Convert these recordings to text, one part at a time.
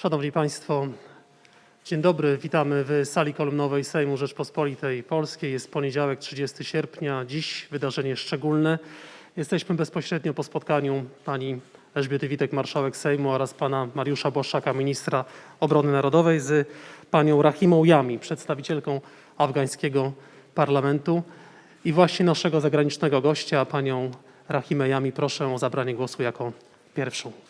Szanowni Państwo, dzień dobry. Witamy w sali kolumnowej Sejmu Rzeczpospolitej Polskiej. Jest poniedziałek, 30 sierpnia. Dziś wydarzenie szczególne. Jesteśmy bezpośrednio po spotkaniu pani Elżbiety Witek, marszałek Sejmu oraz pana Mariusza Boszczaka, ministra obrony narodowej z panią Rahimą Jami, przedstawicielką afgańskiego parlamentu. I właśnie naszego zagranicznego gościa, panią Rahimę Jami, proszę o zabranie głosu jako pierwszą.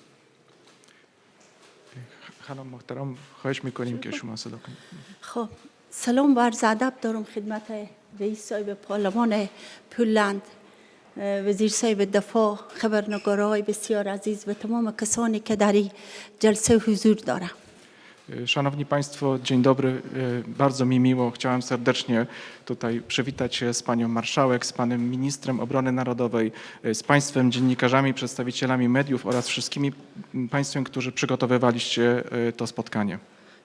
خانم محترم خواهش می‌کنیم که شما صدا کنید. خب سلام و ادب دارم خدمت رئیس صاحب پارلمان پولند وزیر صاحب دفاع خبرنگارای بسیار عزیز و تمام کسانی که در جلسه حضور دارم. Szanowni Państwo, dzień dobry. E, Bardzo mi miło. Chciałem serdecznie tutaj przywitać się z Panią Marszałek, z Panem Ministrem Obrony Narodowej, e, z Państwem dziennikarzami, przedstawicielami mediów oraz wszystkimi m, Państwem, którzy przygotowywaliście e, to spotkanie.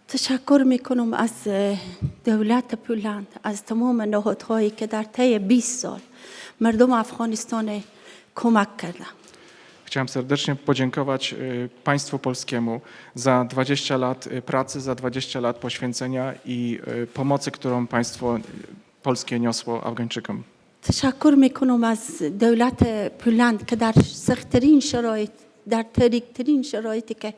تشکر میکنم از اه، دولت پولند از تمام نهادهایی که در طی 20 سال مردم افغانستان کمک کردن Chciałem serdecznie podziękować e, państwu polskiemu za 20 lat e, pracy, za 20 lat poświęcenia i e, pomocy, którą państwo e, polskie niosło Afgańczykom. تشکر میکنم از دولت پولند که در سختترین شرایط در تاریکترین شرایطی که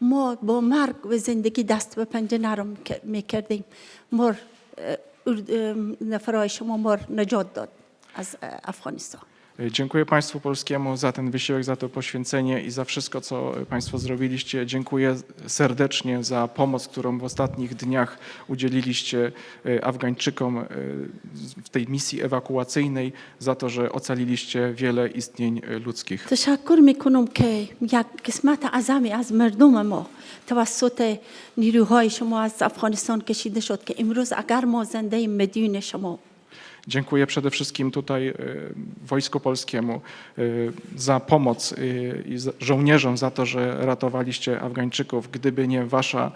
ما با مرگ و زندگی دست به پنجه نرم میکردیم ما اه، ارد- اه، نفرای شما ما نجات داد از اه، افغانستان Dziękuję Państwu polskiemu za ten wysiłek, za to poświęcenie i za wszystko, co Państwo zrobiliście. Dziękuję serdecznie za pomoc, którą w ostatnich dniach udzieliliście e, Afgańczykom e, w tej misji ewakuacyjnej, za to, że ocaliliście wiele istnień e, ludzkich. تشکر میکنم که یک قسمت عظمی از مردم ما توسط نیروهای شما از افغانستان کشیده شد که امروز اگر ما زنده ایم بدون شما Dziękuję przede wszystkim tutaj e, Wojsku Polskiemu e, za pomoc e, i żołnierzom za to, że ratowaliście Afgańczyków. Gdyby nie wasza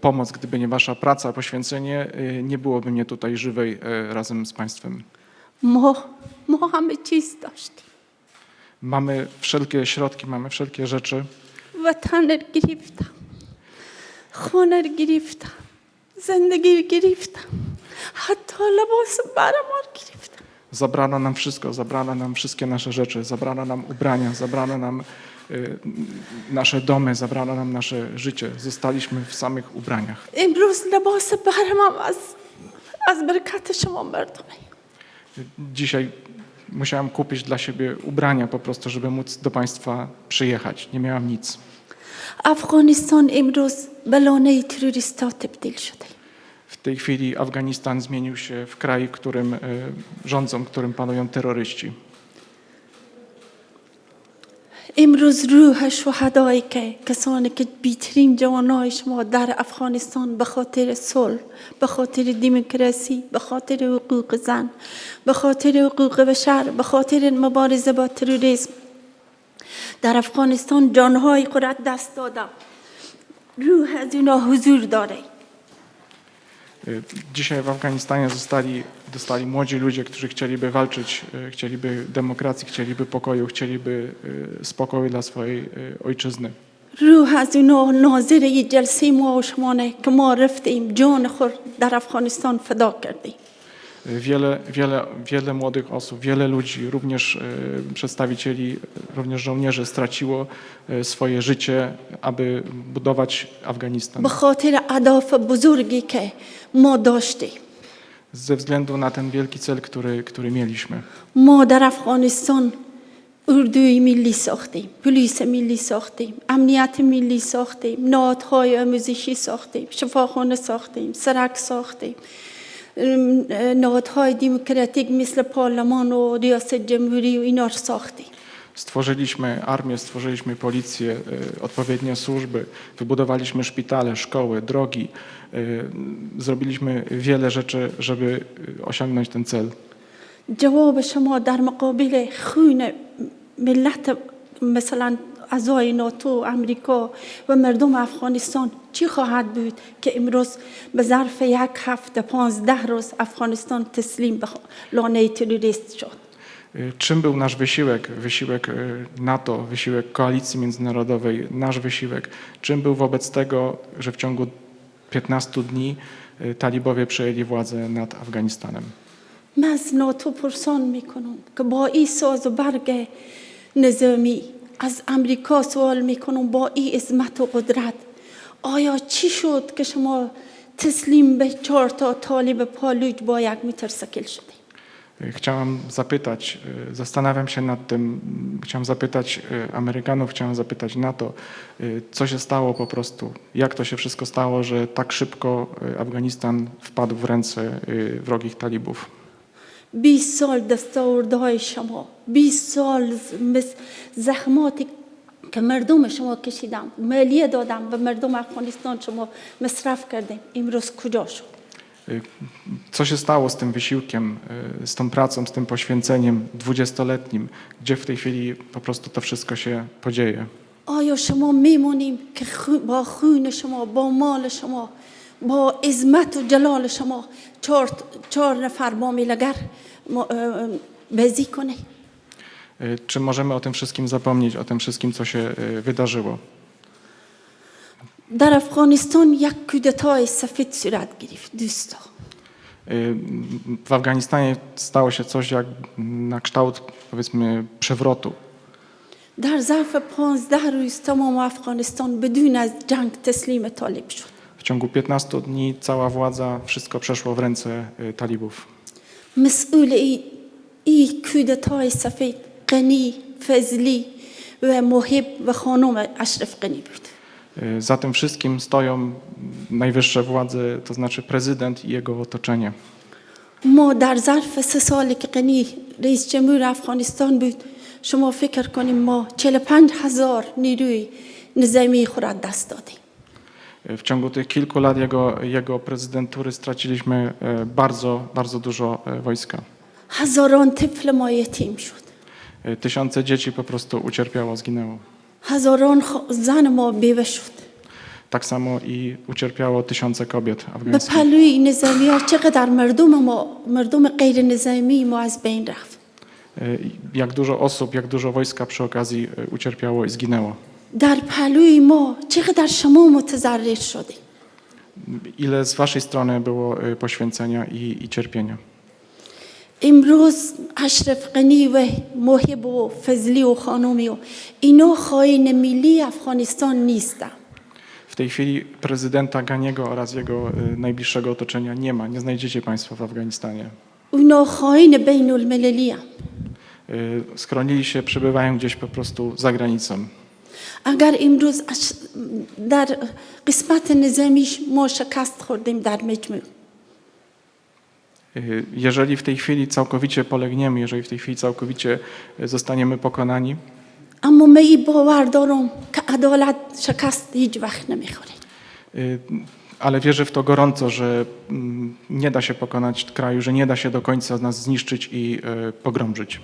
pomoc, gdyby nie wasza praca, poświęcenie, nie byłoby mnie tutaj żywej razem z Państwem. Mamy wszelkie środki, mamy wszelkie rzeczy. Wataner grifta, honor grifta, zendegir grifta. زندگی رو گرفتم حتی لباس برمان گرفتم Zabrano nam wszystko, zabrano nam wszystkie nasze rzeczy, zabrano nam ubrania, zabrano nam e, nasze domy, zabrano nam nasze życie. Zostaliśmy w samych ubraniach. امروز لباس برمم از از برکت شما مردمه Dzisiaj musiałem kupić dla siebie ubrania po prostu, żeby móc do Państwa przyjechać. Nie miałam nic. افغانستان امروز به لانه تروریستا تبدیل شده W tej chwili Afganistan zmienił się w kraj, którym e, rządzą, którym panują terroryści. امروز روح شهدایی که کسانی که بیترین جوانای شما در افغانستان به خاطر صلح به خاطر دموکراسی به خاطر حقوق زن به خاطر حقوق بشر به خاطر مبارزه با تروریسم. در افغانستان جانهای را دست دادم. روح از اونا حضور داره. Dzisiaj w Afganistanie zostali, dostali młodzi ludzie, którzy chcieliby walczyć, e, chcieliby demokracji, chcieliby pokoju, chcieliby e, spokoju dla swojej e, ojczyzny. روح از اونا ناظر یه جلسه ما و شمانه که ما رفتیم جان خود در افغانستان فدا کردیم Wiele, wiele, wiele młodych osób, wiele ludzi, również e, przedstawicieli, e, również żołnierzy straciło e, swoje życie, aby budować Afganistan. به خاطر اهداف بزرگی که ما داشتیم Ze względu na ten wielki cel, który, który mieliśmy. ما در افغانستان اردوی ملی ساختیم پلیس ملی ساختیم امنیت ملی ساختیم نهادهای آموزشی ساختیم شفاخانه ساختیم سرک ساختیم ام، نهادهای دموکراتیک مثل پارلمان و ریاست جمهوری و اینا رو ساختیم Stworzyliśmy armię, stworzyliśmy policję, e, odpowiednie służby, wybudowaliśmy szpitale, szkoły, drogi. e, Zrobiliśmy wiele rzeczy, żeby e, osiągnąć ten cel. جواب شما در مقابل خون ملت مثلا اعضای ناتو امریکا و مردم افغانستان چی خواهد بود که امروز به ظرف یک هفته پانزده روز افغانستان تسلیم به لانه تروریست شد Y, Czym był nasz wysiłek, wysiłek y, NATO, wysiłek koalicji międzynarodowej, nasz wysiłek? Czym był wobec tego, że w ciągu 15 dni y, talibowie przejęli władzę nad Afganistanem? من از ناتو پرسان میکنم که با این ساز و برگ نظامی از امریکا سوال میکنم با این عظمت و قدرت آیا چی شد که شما تسلیم به چهار تا طالب پالوج با یک متر سکل شدید Y, Chciałam zapytać, y, zastanawiam się nad tym, mm, chciałam zapytać y, Amerykanów, chciałam zapytać NATO, y, co się stało po prostu, jak to się wszystko stało, że tak szybko y, Afganistan wpadł w ręce y, wrogich talibów. 20 سال دستاورده های شما 20 سال مس- زحماتی که مردم شما کشیدم مالیه دادم به مردم افغانستان شما مصرف کردیم امروز کجا شد Y, Co się stało z tym wysiłkiem, y, z tą pracą, z tym poświęceniem dwudziestoletnim? Gdzie w tej chwili po prostu to wszystko się podzieje? آیا شما میمونیم که خو- با خون شما با مال شما با عظمت و جلال شما چهار, چهار نفر معاملگر ما- اه، بازی کنه Y, Czy możemy o tym wszystkim zapomnieć, o tym wszystkim, co się y, wydarzyło? در افغانستان یک کودتای سفید صورت گرفت دوستا Y, W Afganistanie stało się coś jak na kształt, powiedzmy, przewrotu. در ظرف پانزده روز تمام افغانستان بدون از جنگ تسلیم طالب شد W ciągu 15 dni cała władza, wszystko przeszło w ręce y, talibów. مسئول ای, ای کودتای سفید غنی فضلی و محب و خانم اشرف غنی بود Y, Za tym wszystkim stoją najwyższe władze, to znaczy prezydent i jego otoczenie. ما در ظرف سه سالی که غنی رئیس جمهور افغانستان بود شما فکر کنیم ما 45 هزار نیروی نظامی خود را دست دادیم Y, W ciągu tych kilku lat jego, jego prezydentury straciliśmy y, bardzo, bardzo dużo y, wojska. هزاران طفل ما یتیم شد Y, Tysiące dzieci po prostu ucierpiało, zginęło. هزاران خ- زن ما بیوه شد Tak samo i ucierpiało tysiące kobiet به afgańskich. پلوی نظامی ها چقدر مردم ما مردم غیر نظامی ما از بین رفت Y, Jak dużo osób, jak dużo wojska przy okazji y, ucierpiało i zginęło. در پلوی ما چقدر شما متضرر شدیم Ile z waszej strony było y, poświęcenia i, i cierpienia? امروز اشرف غنی و محب و فضلی و خانومی و اینا خواهین ملی افغانستان نیستن W tej chwili prezydenta Ganiego oraz jego y, najbliższego otoczenia nie ma. Nie znajdziecie państwa w Afganistanie. اونا خواهین بین المللی هم. Y, Schronili się, przebywają gdzieś po prostu za granicą. اگر امروز اش- در قسمت نظامیش ما شکست خوردیم در مجموع Y, Jeżeli w tej chwili całkowicie polegniemy, jeżeli w tej chwili całkowicie y, zostaniemy pokonani, اما من این باور دارم که عدالت شکست هیچ وقت نمیخوره y, ale wierzę w to gorąco, że mm, nie da się pokonać kraju, że nie da się do końca nas zniszczyć i y, pogrążyć.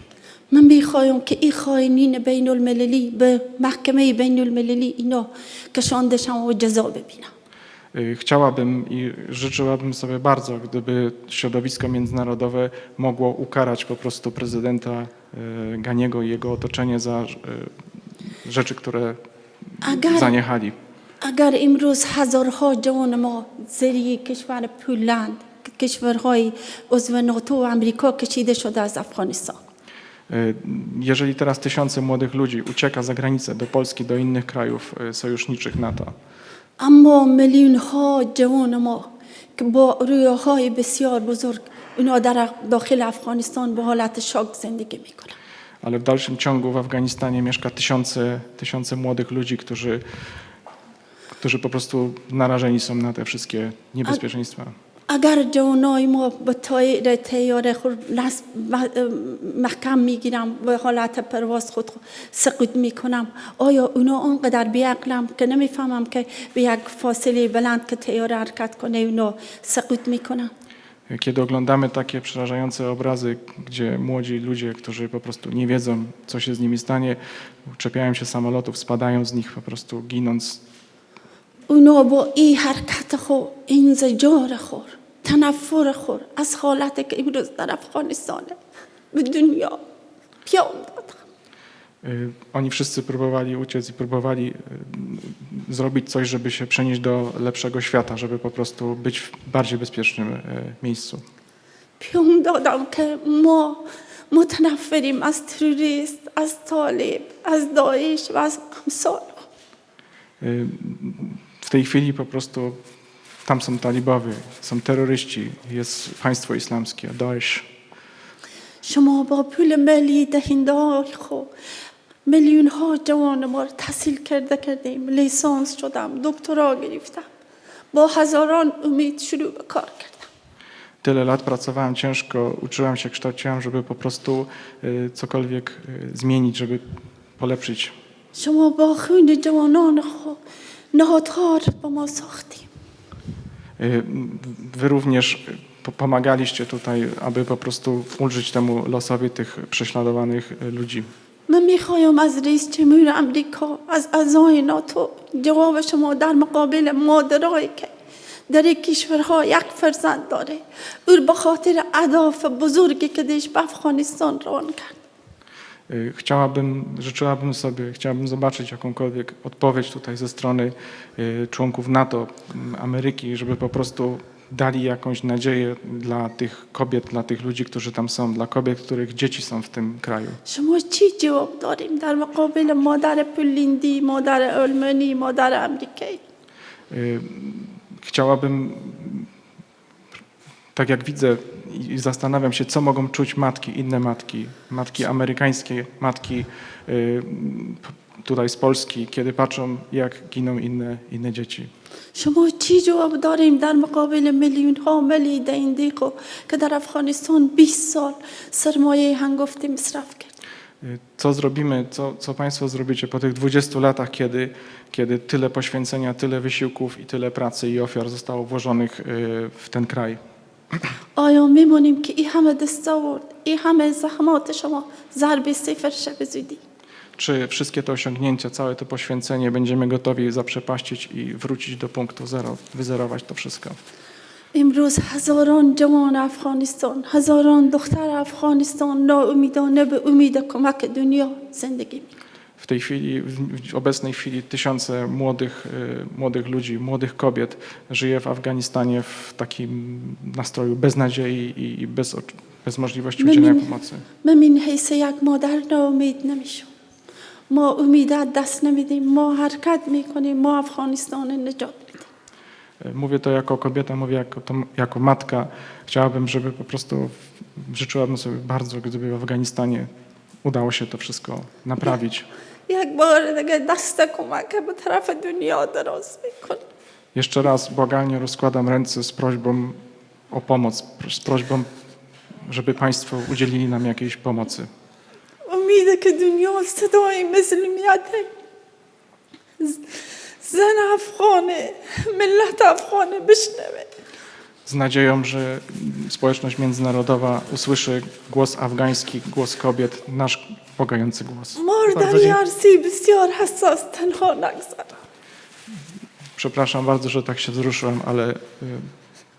من میخوایم که این خائنین بین المللی به محکمه بین المللی اینا کشانده شن و جزا ببینن Y, Chciałabym i życzyłabym sobie bardzo, gdyby środowisko międzynarodowe mogło ukarać po prostu prezydenta y, Ganiego i jego otoczenie za y, rzeczy, które اگر zaniechali. اگر امروز هزارها جوان ما زیر کشور پولند کشورهای عضو ناتو و امریکا کشیده شده از افغانستان Y, Jeżeli teraz tysiące młodych ludzi ucieka za granicę do Polski, do innych krajów y, sojuszniczych NATO, اما میلیون ها جوان ما که با رویاهای بسیار بزرگ اونا در داخل افغانستان به حالت شاک زندگی میکنن ale w dalszym ciągu w Afganistanie mieszka tysiące, tysiące młodych ludzi, którzy, którzy po prostu narażeni są na te wszystkie niebezpieczeństwa. اگر جوانای ما به تایر تیاره خود نصب محکم میگیرم به حالت پرواز خود سقوط میکنم آیا اونا اونقدر بیعقلم که نمیفهمم که به یک فاصله بلند که تیاره حرکت کنه اونا سقوط میکنم Kiedy oglądamy takie przerażające obrazy, gdzie młodzi ludzie, którzy po prostu nie wiedzą, co się z nimi stanie, czepiają się samolotów, spadają z nich po prostu ginąc, اونا با این حرکت خود انزجار خور تنفر خور از حالت که امروز در افغانستانه به دنیا پیام دادم Y, Oni wszyscy próbowali uciec i próbowali y, zrobić coś, żeby się przenieść do lepszego świata, żeby po prostu być w bardziej bezpiecznym y, miejscu. پیام دادم که ما متنفریم از تروریست از طالب از داعش و از امثال Y, W tej chwili po prostu tam są talibowie, są terroryści, jest państwo islamskie, Daesh. شما با پول ملی دهنده های خود میلیون ها جوان ما رو تحصیل کرده کردیم لیسانس شدم دکترا گرفتم با هزاران امید شروع به کار کردم Tyle lat pracowałem ciężko, uczyłem się, kształciłem, żeby po prostu y, cokolwiek y, zmienić, żeby polepszyć. شما با خون جوانان خود نهادها رو به ما ساختیم Y, Wy również pomagaliście tutaj, aby po prostu ulżyć temu losowi tych prześladowanych ludzi. من می‌خوایم از رئیس جمهور امریکا از اعضای ناتو جواب شما در مقابل مادرایی که در کشورها یک فرزند داره او به خاطر اهداف بزرگی که دیش به افغانستان روان کرد Chciałabym, życzyłabym sobie, chciałabym zobaczyć jakąkolwiek odpowiedź tutaj ze strony y, członków NATO, m, Ameryki, żeby po prostu dali jakąś nadzieję dla tych kobiet, dla tych ludzi, którzy tam są, dla kobiet, których dzieci są w tym kraju. شما چی جواب داریم در مقابل مادر پولندی مادر آلمانی مادر امریکایی Y, Chciałabym, tak jak widzę i zastanawiam się, co mogą czuć matki, inne matki, matki amerykańskie, matki y, p- tutaj z Polski, kiedy patrzą, jak giną inne, inne dzieci. شما چی جواب داریم در مقابل میلیون ها ملی دهنده خو که در افغانستان 20 سال سرمایه هنگفتی مصرف کرد Y, Co zrobimy, co, co Państwo zrobicie po tych 20 latach, kiedy, kiedy tyle poświęcenia, tyle wysiłków i tyle pracy i ofiar zostało włożonych y, w ten kraj? آیا میمانیم که این همه دستاورد این همه زحمات شما ضرب صفر شه به زودی Czy wszystkie te osiągnięcia, całe to poświęcenie będziemy gotowi zaprzepaścić i wrócić do punktu zero, wyzerować to wszystko? امروز هزاران جوان افغانستان هزاران دختر افغانستان ناامیدانه به امید کمک دنیا زندگی می W tej chwili, w w obecnej chwili tysiące młodych, y, młodych ludzi, młodych kobiet żyje w Afganistanie w takim nastroju bez nadziei i- i bez, ocz- bez możliwości My udzielenia nie- pomocy. من من حیث یک مادر ناامید نمیشم ما امید از دست نمیدیم ما حرکت میکنیم ما افغانستان نجات میدیم Y, Mówię to jako kobieta, mówię jako, to, jako matka. Chciałabym, żeby po prostu życzyłabym sobie bardzo, gdyby w Afganistanie udało się to wszystko naprawić. jak Boże, nas taką potrafię do niej odrosły. Jeszcze raz błagalnie rozkładam ręce z prośbą o pomoc, z prośbą, żeby Państwo udzielili nam jakiejś pomocy. O Umide kiedy niosę to i myśl miatek. Zana Afrony, Millata Afrony, Bishnemy. Z nadzieją, że społeczność międzynarodowa usłyszy głos afgański, głos kobiet, nasz uspokajający głos. Przepraszam bardzo, że tak się wzruszyłem, ale y,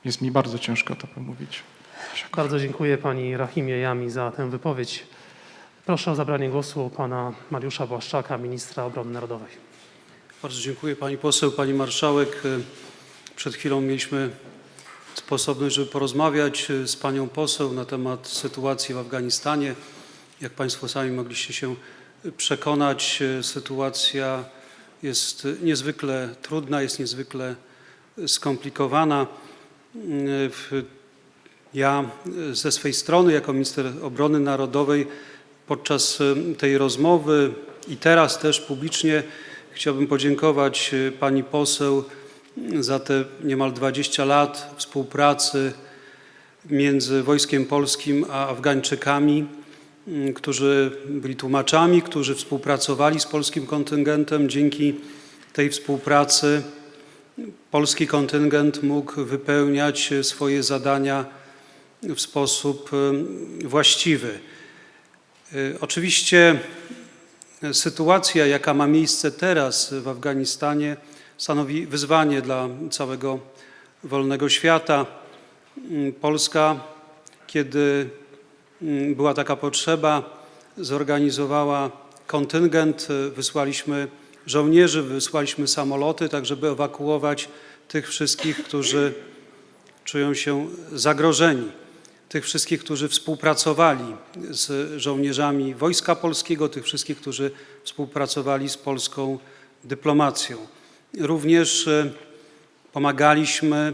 jest mi bardzo ciężko to pomówić. Bardzo dziękuję pani Rahimie Jami za tę wypowiedź. Proszę o zabranie głosu pana Mariusza Błaszczaka, ministra obrony narodowej. Bardzo dziękuję pani poseł, pani marszałek. Y, przed chwilą mieliśmy sposobność, żeby porozmawiać y, z panią poseł na temat sytuacji w Afganistanie. Jak państwo sami mogliście się przekonać, sytuacja jest niezwykle trudna, jest niezwykle skomplikowana. W- Ja ze swej strony, jako minister obrony narodowej, podczas e, tej rozmowy i teraz też publicznie chciałbym podziękować e, pani poseł za te niemal 20 lat współpracy między Wojskiem Polskim a Afgańczykami, którzy byli tłumaczami, którzy współpracowali z polskim kontyngentem. Dzięki tej współpracy polski kontyngent mógł wypełniać swoje zadania w sposób e, właściwy. E, Oczywiście sytuacja, jaka ma miejsce teraz w Afganistanie, stanowi wyzwanie dla całego wolnego świata. Mm, Polska, kiedy mm, była taka potrzeba, zorganizowała kontyngent, y, wysłaliśmy żołnierzy, wysłaliśmy samoloty, tak żeby ewakuować tych wszystkich, którzy czują się zagrożeni. Tych wszystkich, którzy współpracowali z żołnierzami Wojska Polskiego, tych wszystkich, którzy współpracowali z polską dyplomacją. Również e, pomagaliśmy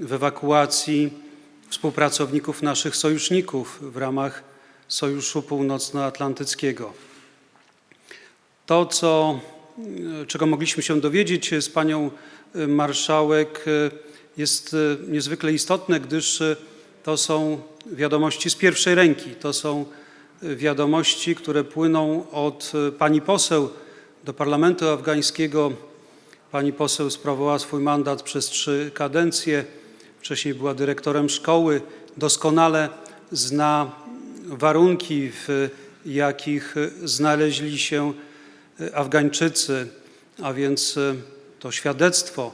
w ewakuacji współpracowników naszych sojuszników w ramach Sojuszu Północnoatlantyckiego. To, co, e, czego mogliśmy się dowiedzieć z panią e, marszałek, e, jest e, niezwykle istotne, gdyż e, to są wiadomości z pierwszej ręki. To są e, wiadomości, które płyną od e, pani poseł do parlamentu afgańskiego. Pani poseł sprawowała swój mandat przez trzy kadencje. Wcześniej była dyrektorem szkoły. Doskonale zna warunki, w jakich znaleźli się Afgańczycy, a więc e, to świadectwo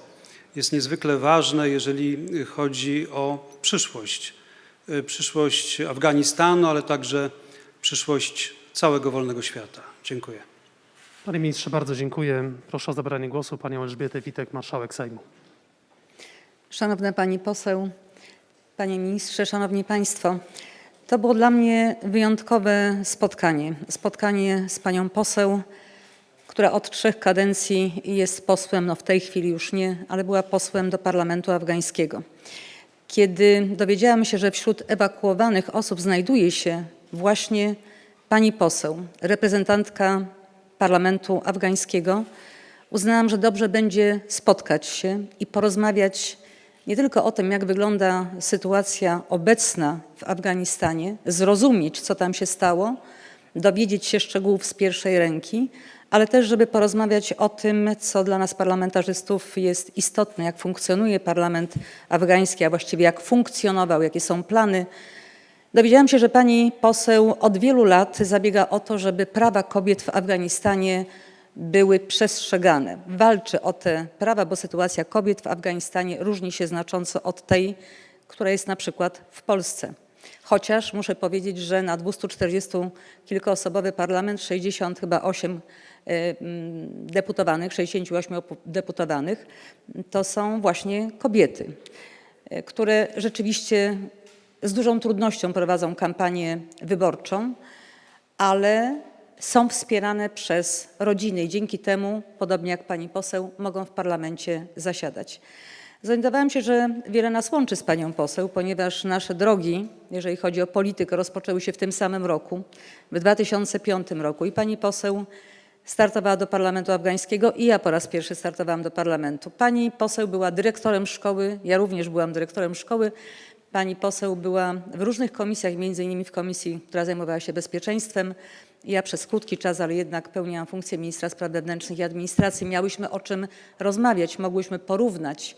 jest niezwykle ważne, jeżeli chodzi o przyszłość. E, Przyszłość Afganistanu, ale także przyszłość całego wolnego świata. Dziękuję. Panie ministrze, bardzo dziękuję. Proszę o zabranie głosu panią Elżbietę Witek, marszałek Sejmu. Szanowna Pani Poseł, Panie Ministrze, Szanowni Państwo. To było dla mnie wyjątkowe spotkanie. Spotkanie z Panią Poseł, która od trzech kadencji jest posłem, no w tej chwili już nie, ale była posłem do parlamentu afgańskiego. Kiedy dowiedziałam się, że wśród ewakuowanych osób znajduje się właśnie Pani Poseł, reprezentantka parlamentu afgańskiego, uznałam, że dobrze będzie spotkać się i porozmawiać nie tylko o tym, jak wygląda sytuacja obecna w Afganistanie, zrozumieć, co tam się stało, dowiedzieć się szczegółów z pierwszej ręki, ale też, żeby porozmawiać o tym, co dla nas parlamentarzystów jest istotne, jak funkcjonuje parlament afgański, a właściwie jak funkcjonował, jakie są plany. Dowiedziałam się, że pani poseł od wielu lat zabiega o to, żeby prawa kobiet w Afganistanie były przestrzegane. Walczy o te prawa, bo sytuacja kobiet w Afganistanie różni się znacząco od tej, która jest na przykład w Polsce. Chociaż muszę powiedzieć, że na 240 kilkoosobowy parlament 60 chyba 8 e, mm, deputowanych, 68 opu- deputowanych to są właśnie kobiety, e, które rzeczywiście z dużą trudnością prowadzą kampanię wyborczą, ale są wspierane przez rodziny i dzięki temu, podobnie jak pani poseł, mogą w parlamencie zasiadać. Zorientowałam się, że wiele nas łączy z panią poseł, ponieważ nasze drogi, jeżeli chodzi o politykę, rozpoczęły się w tym samym roku, w 2005 roku. I pani poseł startowała do parlamentu afgańskiego i ja po raz pierwszy startowałam do parlamentu. Pani poseł była dyrektorem szkoły, ja również byłam dyrektorem szkoły. Pani poseł była w różnych komisjach, między innymi w komisji, która zajmowała się bezpieczeństwem. Ja przez krótki czas, ale jednak pełniłam funkcję ministra spraw wewnętrznych i administracji. Miałyśmy o czym rozmawiać, mogłyśmy porównać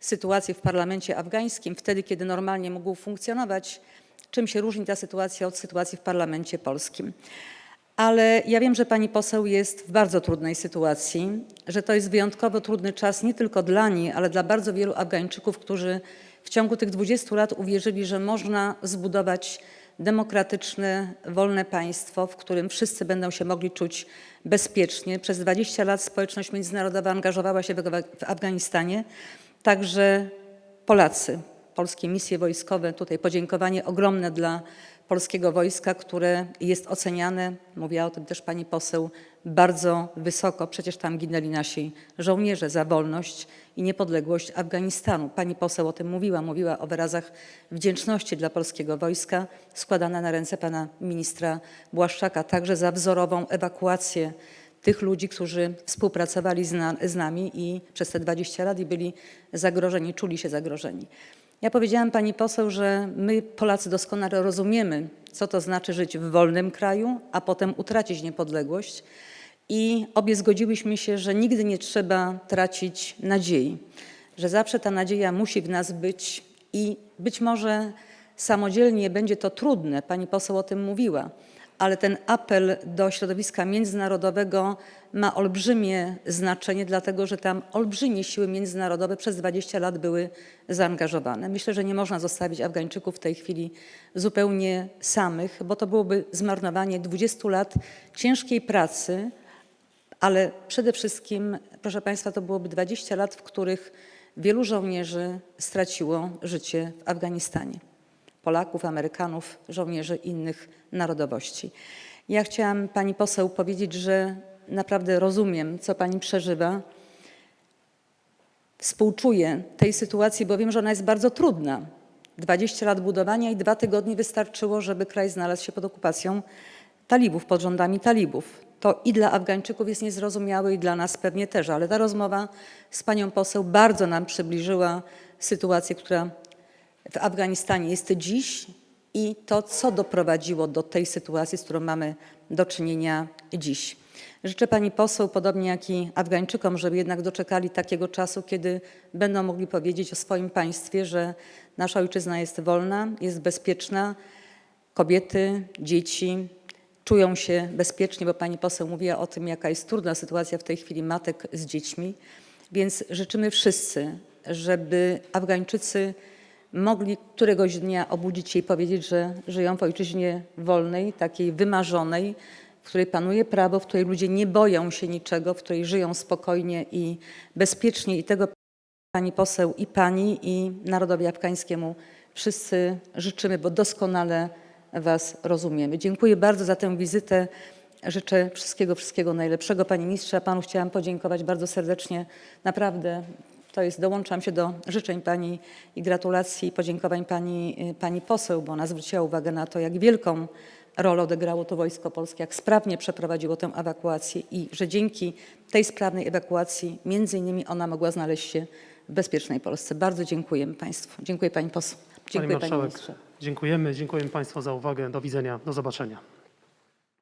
sytuację w parlamencie afgańskim, wtedy kiedy normalnie mógł funkcjonować, czym się różni ta sytuacja od sytuacji w parlamencie polskim. Ale ja wiem, że pani poseł jest w bardzo trudnej sytuacji, że to jest wyjątkowo trudny czas nie tylko dla niej, ale dla bardzo wielu Afgańczyków, którzy w ciągu tych 20 lat uwierzyli, że można zbudować demokratyczne, wolne państwo, w którym wszyscy będą się mogli czuć bezpiecznie. Przez 20 lat społeczność międzynarodowa angażowała się w Afganistanie, także Polacy, polskie misje wojskowe. Tutaj podziękowanie ogromne dla polskiego wojska, które jest oceniane, mówiła o tym też pani poseł, bardzo wysoko. Przecież tam ginęli nasi żołnierze za wolność i niepodległość Afganistanu. Pani poseł o tym mówiła, mówiła o wyrazach wdzięczności dla polskiego wojska, składana na ręce pana ministra Błaszczaka, także za wzorową ewakuację tych ludzi, którzy współpracowali z, na, z nami i przez te 20 lat i byli zagrożeni, czuli się zagrożeni. Ja powiedziałam pani poseł, że my Polacy doskonale rozumiemy, co to znaczy żyć w wolnym kraju, a potem utracić niepodległość. I obie zgodziłyśmy się, że nigdy nie trzeba tracić nadziei, że zawsze ta nadzieja musi w nas być i być może samodzielnie będzie to trudne, pani poseł o tym mówiła, ale ten apel do środowiska międzynarodowego ma olbrzymie znaczenie, dlatego że tam olbrzymie siły międzynarodowe przez 20 lat były zaangażowane. Myślę, że nie można zostawić Afgańczyków w tej chwili zupełnie samych, bo to byłoby zmarnowanie 20 lat ciężkiej pracy, ale przede wszystkim, proszę Państwa, to byłoby 20 lat, w których wielu żołnierzy straciło życie w Afganistanie. Polaków, Amerykanów, żołnierzy innych narodowości. Ja chciałam Pani poseł powiedzieć, że naprawdę rozumiem, co Pani przeżywa. Współczuję tej sytuacji, bo wiem, że ona jest bardzo trudna. 20 lat budowania i dwa tygodnie wystarczyło, żeby kraj znalazł się pod okupacją talibów, pod rządami talibów. To i dla Afgańczyków jest niezrozumiałe, i dla nas pewnie też, ale ta rozmowa z panią poseł bardzo nam przybliżyła sytuację, która w Afganistanie jest dziś i to, co doprowadziło do tej sytuacji, z którą mamy do czynienia dziś. Życzę pani poseł, podobnie jak i Afgańczykom, żeby jednak doczekali takiego czasu, kiedy będą mogli powiedzieć o swoim państwie, że nasza ojczyzna jest wolna, jest bezpieczna, kobiety, dzieci czują się bezpiecznie, bo pani poseł mówiła o tym, jaka jest trudna sytuacja w tej chwili matek z dziećmi. Więc życzymy wszyscy, żeby Afgańczycy mogli któregoś dnia obudzić się i powiedzieć, że żyją w ojczyźnie wolnej, takiej wymarzonej, w której panuje prawo, w której ludzie nie boją się niczego, w której żyją spokojnie i bezpiecznie. I tego pani poseł i pani i narodowi afgańskiemu wszyscy życzymy, bo doskonale was rozumiemy. Dziękuję bardzo za tę wizytę. Życzę wszystkiego, wszystkiego najlepszego. Panie ministrze, a panu chciałam podziękować bardzo serdecznie. Naprawdę to jest, dołączam się do życzeń pani i gratulacji i podziękowań pani, pani poseł, bo ona zwróciła uwagę na to, jak wielką rolę odegrało to Wojsko Polskie, jak sprawnie przeprowadziło tę ewakuację i że dzięki tej sprawnej ewakuacji między innymi ona mogła znaleźć się w bezpiecznej Polsce. Bardzo dziękuję państwu. Dziękuję pani poseł. Pani Dziękuję panie marszałek, ministrze. Dziękujemy. Dziękujemy Państwu za uwagę. Do widzenia. Do zobaczenia.